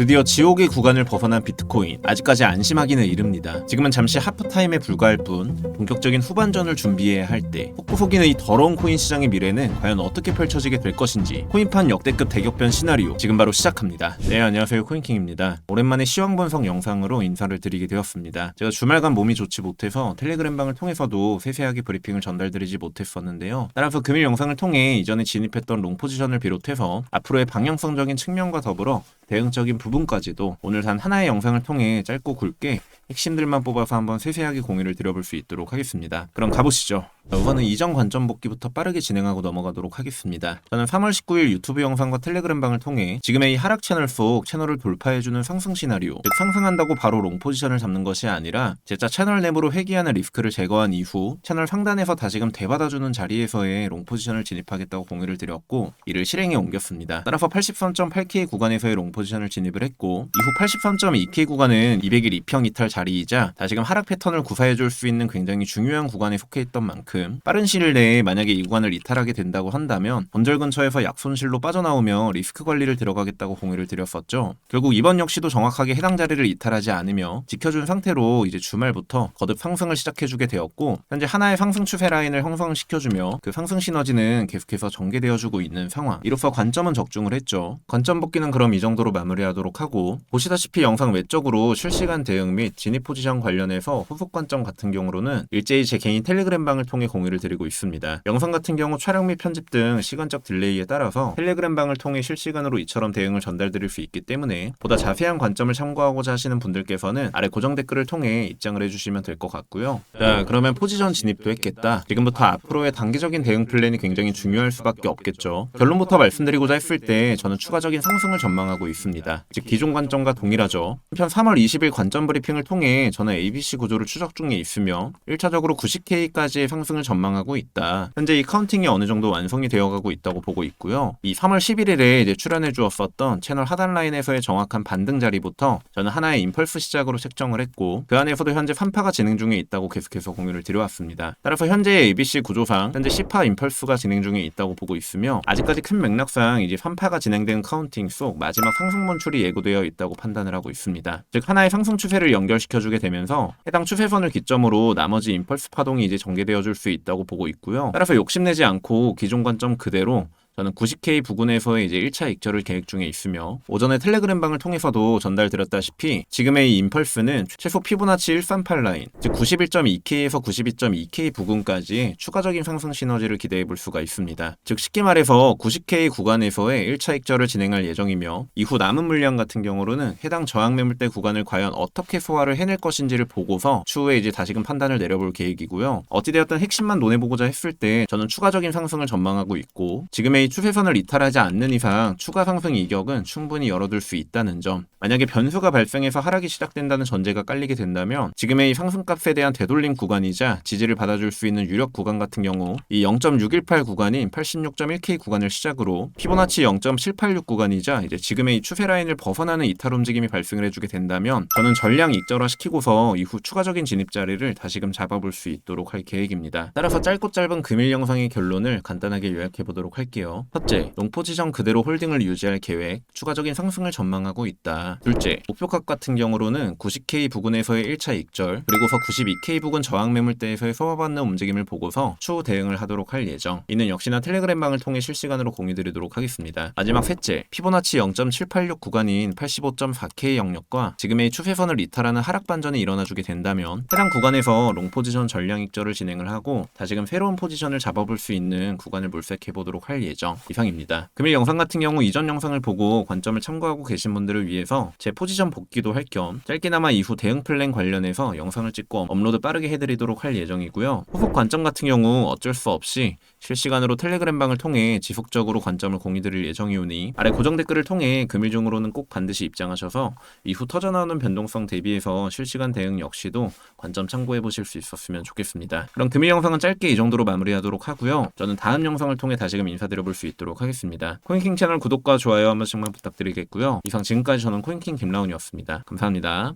드디어 지옥의 구간을 벗어난 비트코인. 아직까지 안심하기는 이릅니다. 지금은 잠시 하프타임에 불과할 뿐 본격적인 후반전을 준비해야 할 때 폭포 속이는 이 더러운 코인 시장의 미래는 과연 어떻게 펼쳐지게 될 것인지 코인판 역대급 대격변 시나리오 지금 바로 시작합니다. 네 안녕하세요 코인킹입니다. 오랜만에 시황분석 영상으로 인사를 드리게 되었습니다. 제가 주말간 몸이 좋지 못해서 텔레그램방을 통해서도 세세하게 브리핑을 전달드리지 못했었는데요. 따라서 금일 영상을 통해 이전에 진입했던 롱 포지션을 비롯해서 앞으로의 방향성적인 측면과 더불어 대응적인 부분까지도 오늘 단 하나의 영상을 통해 짧고 굵게 핵심들만 뽑아서 한번 세세하게 공유를 드려볼 수 있도록 하겠습니다. 그럼 가보시죠. 자, 우선은 이전 관점 복귀부터 빠르게 진행하고 넘어가도록 하겠습니다. 저는 3월 19일 유튜브 영상과 텔레그램방을 통해 지금의 이 하락 채널 속 채널을 돌파해주는 상승 시나리오, 즉 상승한다고 바로 롱 포지션을 잡는 것이 아니라 제자 채널 내부로 회귀하는 리스크를 제거한 이후 채널 상단에서 다시금 되받아주는 자리에서의 롱 포지션을 진입하겠다고 공유를 드렸고 이를 실행에 옮겼습니다. 따라서 83.8K 구간에서의 롱 포지션을 진입을 했고 이후 83.2K 구간은 200일 이평 이탈 자리이자 다시금 하락 패턴을 구사해줄 수 있는 굉장히 중요한 구간에 속해 있던 만큼 빠른 시일 내에 만약에 이 구간을 이탈하게 된다고 한다면 본절 근처에서 약손실로 빠져나오며 리스크 관리를 들어가겠다고 공유를 드렸었죠. 결국 이번 역시도 정확하게 해당 자리를 이탈하지 않으며 지켜준 상태로 이제 주말부터 거듭 상승을 시작해주게 되었고 현재 하나의 상승 추세 라인을 형성시켜주며 그 상승 시너지는 계속해서 전개되어주고 있는 상황. 이로써 관점은 적중을 했죠. 관점 복귀는 그럼 이 정도로 마무리하도록 하고 보시다시피 영상 외적으로 실시간 대응 및 진입 포지션 관련해서 후속 관점 같은 경우로는 일제히 제 개인 텔레그램 방을 통해 공유를 드리고 있습니다. 영상 같은 경우 촬영 및 편집 등 시간적 딜레이에 따라서 텔레그램 방을 통해 실시간으로 이처럼 대응을 전달드릴 수 있기 때문에 보다 자세한 관점을 참고하고자 하시는 분들께서는 아래 고정 댓글을 통해 입장을 해주시면 될 것 같고요. 자 그러면 포지션 진입도 했겠다. 지금부터 앞으로의 단기적인 대응 플랜이 굉장히 중요할 수밖에 없겠죠. 결론부터 말씀드리고자 했을 때 저는 추가적인 상승을 전망하고 있습니다. 즉 기존 관점과 동일하죠. 한편 3월 20일 관점 브리핑을 통해 저는 ABC 구조를 추적 중에 있으며 1차적으로 90K까지의 상승을 전망하고 있다. 현재 이 카운팅이 어느 정도 완성이 되어가고 있다고 보고 있고요. 이 3월 11일에 이제 출연해 주었었던 채널 하단 라인에서의 정확한 반등 자리부터 저는 하나의 임펄스 시작으로 책정을 했고 그 안에서도 현재 3파가 진행 중에 있다고 계속해서 공유를 드려왔습니다. 따라서 현재의 ABC 구조상 현재 10파 임펄스가 진행 중에 있다고 보고 있으며 아직까지 큰 맥락상 이제 3파가 진행된 카운팅 속 마지막 상승 mon출이 예고되어 있다고 판단을 하고 있습니다. 즉 하나의 상승 추세를 연결시켜주게 되면서 해당 추세선을 기점으로 나머지 임펄스 파동이 이제 전개되어 줄수 있다고 보고 있고요. 따라서 욕심내지 않고 기존 관점 그대로 저는 90K 부근에서의 이제 1차 익절을 계획 중에 있으며 오전에 텔레그램 방을 통해서도 전달드렸다시피 지금의 이 임펄스는 최소 피보나치 138 라인 즉 91.2K에서 92.2K 부근까지 추가적인 상승 시너지를 기대해 볼 수가 있습니다. 즉 쉽게 말해서 90K 구간에서의 1차 익절을 진행할 예정이며 이후 남은 물량 같은 경우로는 해당 저항 매물대 구간을 과연 어떻게 소화를 해낼 것인지를 보고서 추후에 이제 다시금 판단을 내려볼 계획이고요. 어찌되었든 핵심만 논해보고자 했을 때 저는 추가적인 상승을 전망하고 있고 지금의 추세선을 이탈하지 않는 이상 추가 상승 이격은 충분히 열어둘 수 있다는 점. 만약에 변수가 발생해서 하락이 시작된다는 전제가 깔리게 된다면 지금의 이 상승값에 대한 되돌림 구간이자 지지를 받아줄 수 있는 유력 구간 같은 경우 이 0.618 구간인 86.1K 구간을 시작으로 피보나치 0.786 구간이자 이제 지금의 이 추세 라인을 벗어나는 이탈 움직임이 발생을 해주게 된다면 저는 전량 익절화 시키고서 이후 추가적인 진입 자리를 다시금 잡아볼 수 있도록 할 계획입니다. 따라서 짧고 짧은 금일 영상의 결론을 간단하게 요약해 보도록 할게요. 첫째, 롱포지션 그대로 홀딩을 유지할 계획, 추가적인 상승을 전망하고 있다. 둘째, 목표값 같은 경우로는 90K 부근에서의 1차 익절, 그리고서 92K 부근 저항 매물대에서의 소화받는 움직임을 보고서 추후 대응을 하도록 할 예정. 이는 역시나 텔레그램방을 통해 실시간으로 공유드리도록 하겠습니다. 마지막 셋째, 피보나치 0.786 구간인 85.4K 영역과 지금의 추세선을 이탈하는 하락 반전이 일어나주게 된다면 해당 구간에서 롱 포지션 전량 익절을 진행을 하고 다시금 새로운 포지션을 잡아볼 수 있는 구간을 물색해 보도록 할 예정. 이상입니다. 금일 영상 같은 경우 이전 영상을 보고 관점을 참고하고 계신 분들을 위해서 제 포지션 복귀도 할 겸 짧게나마 이후 대응 플랜 관련해서 영상을 찍고 업로드 빠르게 해드리도록 할 예정이고요. 후속 관점 같은 경우 어쩔 수 없이 실시간으로 텔레그램 방을 통해 지속적으로 관점을 공유드릴 예정이오니 아래 고정 댓글을 통해 금일 중으로는 꼭 반드시 입장하셔서 이후 터져나오는 변동성 대비해서 실시간 대응 역시도 관점 참고해 보실 수 있었으면 좋겠습니다. 그럼 금일 영상은 짧게 이 정도로 마무리하도록 하고요. 저는 다음 영상을 통해 다시금 인사드려 볼 수 있도록 하겠습니다. 코인킹 채널 구독과 좋아요 한 번씩만 부탁드리겠고요. 이상 지금까지 저는 코인킹 김라운이었습니다. 감사합니다.